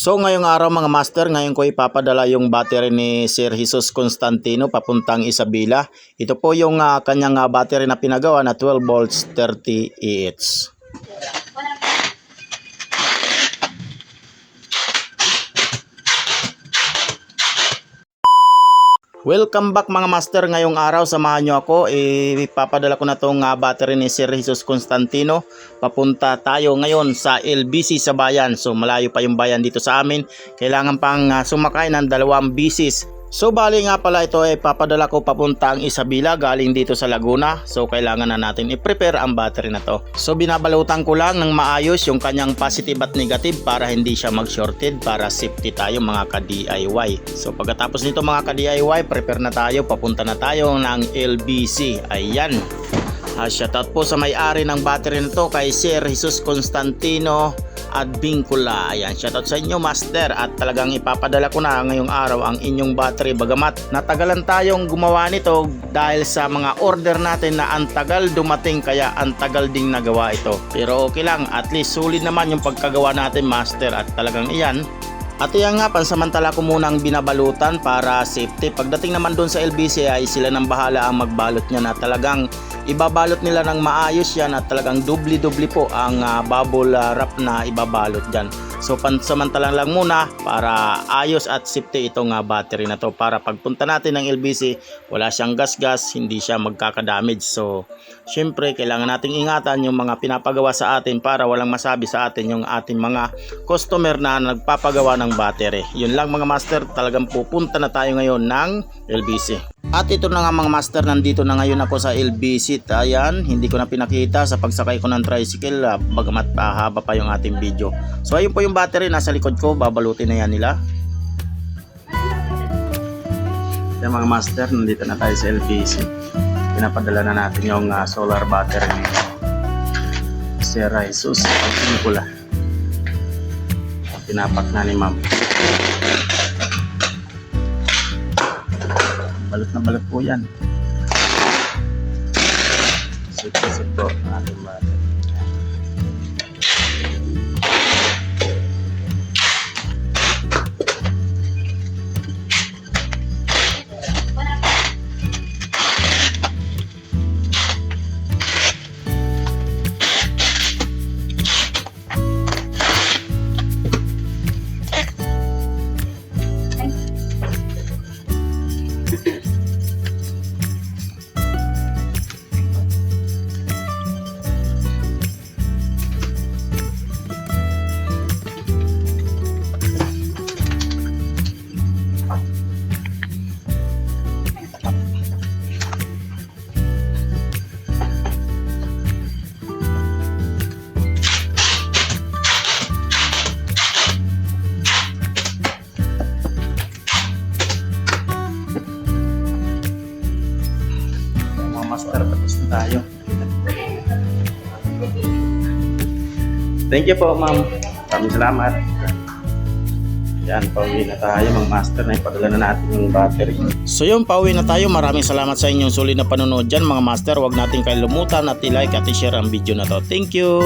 So ngayong araw mga master, ngayon ko ipapadala yung battery ni Sir Jesus Constantino papuntang Isabela. Ito po yung ah, kanyang ah, battery na pinagawa na 12 volts 30 EH. Welcome back mga master. Ngayong araw samahan nyo ako. Ipapadala ko na tong ah, battery ni Sir Jesus Constantino. Papunta tayo ngayon sa LBC sa bayan. So malayo pa yung bayan dito sa amin. Kailangan pang ah, sumakay ng dalawang bisis So bali nga pala ito ay papadala ko papunta ang Isabela galing dito sa Laguna. So kailangan na natin i-prepare ang battery na to. So binabalutan ko lang ng maayos yung kanyang positive at negative para hindi siya mag-shorted para safety tayo mga ka-DIY. So pagkatapos nito mga ka-DIY, prepare na tayo, papunta na tayo ng LBC. Ayan. Uh, shoutout po sa may-ari ng battery na to kay Sir Jesus Constantino Advincula. Ayan, shoutout sa inyo master at talagang ipapadala ko na ngayong araw ang inyong battery bagamat natagalan tayong gumawa nito dahil sa mga order natin na ang tagal dumating kaya ang tagal ding nagawa ito. Pero okay lang, at least sulit naman yung pagkagawa natin master at talagang iyan at yan nga, pansamantala ko munang binabalutan para safety. Pagdating naman doon sa LBC ay sila nang bahala ang magbalot niya na talagang ibabalot nila ng maayos yan at talagang dubli-dubli po ang ah, bubble ah, wrap na ibabalot dyan. So pansamantala lang muna para ayos at safety itong ah, battery na to para pagpunta natin ng LBC wala siyang gas-gas, hindi siya magkakadamage. So syempre kailangan nating ingatan yung mga pinapagawa sa atin para walang masabi sa atin yung ating mga customer na nagpapagawa ng battery. Yun lang mga master, talagang pupunta na tayo ngayon ng LBC. At ito na nga mga master, nandito na ngayon ako sa LBC. Ayan, hindi ko na pinakita sa pagsakay ko ng tricycle, ah, bagamat pahaba pa yung ating video. So ayun po yung battery, nasa likod ko, babalutin na yan nila. Yan mga master, nandito na tayo sa LBC. Pinapadala na natin yung ah, solar battery ni Sir Jesus. Ang pula. Pinapak na ni ma'am. Balot na balot po yan. Sip-sip po ang ating. Master, tapos na tayo. Thank you po, ma'am. Maraming salamat. Yan, pauwi na tayo mga master na ipadala na natin yung battery. So yun, pauwi na tayo. Maraming salamat sa inyong sulit na panonood dyan mga master. Huwag natin kayo lumutan at i-like at i-share ang video na to. Thank you!